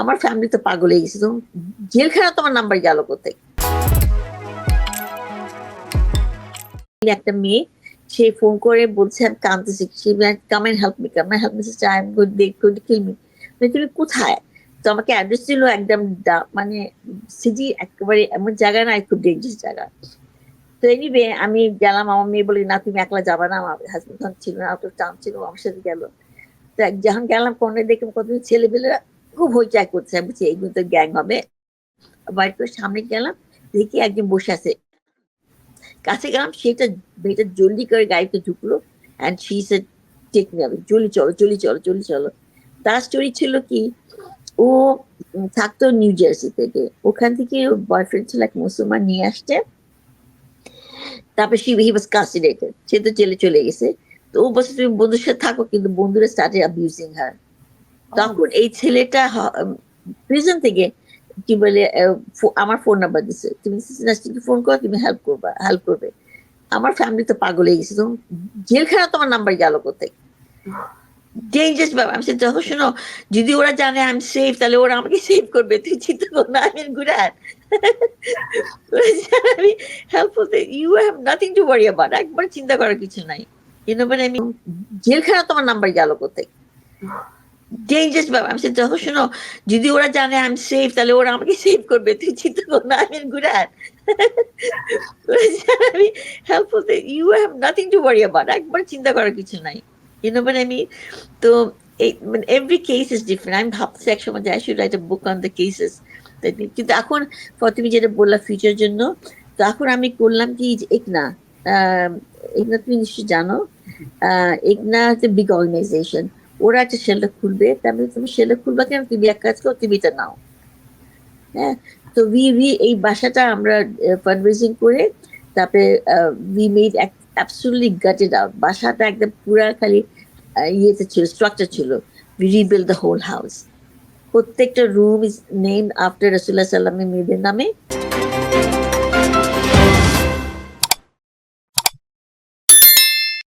আমার ফ্যামিলি তো পাগল হয়ে গেছে। তো জেলখানা তোমার নাম্বার গেল কোথায়? একটা মেয়ে, সে ফোন করে বলছে, আমি কাঁদতেছি, সে come and help me come help me I am good they good kill me মানে তুমি কোথায়? তো আমাকে অ্যাড্রেস দিল একদম মানে সিটি একেবারে এমন জায়গা না খুব ডেঞ্জারাস জায়গা। তো এনিওয়ে আমি গেলাম, আমার মেয়ে বলি, না, তুমি একলা যাবা না, আমার হাজবেন্ড ছিল না তো টান ছিল, আমার সাথে গেল। তো যখন গেলাম কোনে দেখে কত ছেলেপেলেরা খুব হইচাই করছে। বলছি এইগুলো তো গ্যাং হবে। করে সামনে গেলাম, দেখি একজন বসে আছে। কাছে গেলাম, সেটা মেয়েটা জলদি করে গাড়িতে ঢুকলো অ্যান্ড শি সে টেক হবে জলদি চলো জলদি চলো জলদি চলো। তার স্টোরি ছিল কি, ও থাকতো নিউ জার্সি থেকে। ওখান থেকে ওর বয়ফ্রেন্ড ছিল এক মুসলমান নিয়ে আসছে। তারপরে সি হি ওয়াজ কাস্টিডেটেড সে তো জেলে চলে গেছে। তো ও বলছে, তুমি বন্ধুর সাথে থাকো, কিন্তু বন্ধুরা স্টার্টে অ্যাবিউজিং হার তখন এই ছেলেটা প্রিজন থেকে কি বলে আমার ফোন নাম্বার দিছে। তুমি সিস্টারকে ফোন করো? তুমি হেল্প করবা হেল্প করবে। আমার ফ্যামিলি তো পাগল হয়ে গেছে। তো জেলখানা তোমার নাম্বার গেল কোথায়? ডেঞ্জারাস ব্যাপার। আমি দেখো, শোনো, যদি ওরা জানে আই এম সেফ তাহলে ওরা আমাকে সেভ করবে। তুই চিন্তা কর না, আমি গুড আমি হেল্প করতে you have nothing to worry about একবার চিন্তা করার কিছু নাই। আমি জেলখানা তোমার নাম্বার গেল কোথায়? ডেঞ্জারাস ব্যাপার আমি দেখো শোনো যদি ওরা জানে আই এম সেফ তাহলে ওরা আমাকে সেভ করবে তুই চিন্তা কর না আমি গুড হ্যাট আমি হেল্প করতে you have nothing to worry about একবার চিন্তা করার কিছু নাই ইউ নো আমি তো এই মানে এভরি কেস ইজ ডিফারেন্ট আমি ভাবছি এক সময় I should write book on the cases কিন্তু এখন তুমি যেটা বললা ফিউচার জন্য তো এখন আমি করলাম কি একনা একনা তুমি নিশ্চয়ই জানো একনা হচ্ছে বিগ অর্গানাইজেশন ওরা একটা শেল্টার খুলবে তারপরে তুমি শেল্টার খুলবা কেন? তুমি এক কাজ করো এটা নাও। হ্যাঁ? তো উই উই এই বাসাটা আমরা ফান্ডরেজিং করে, তারপরে উই মেড এক অ্যাবসুলি গাটেড আউট বাসাটা একদম পুরা খালি ইয়েতে ছিল স্ট্রাকচার ছিল। We rebuild the whole house প্রত্যেকটা রুম ইজ নেম আফটার রসুল্লাহ সাল্লামের মেয়েদের নামে।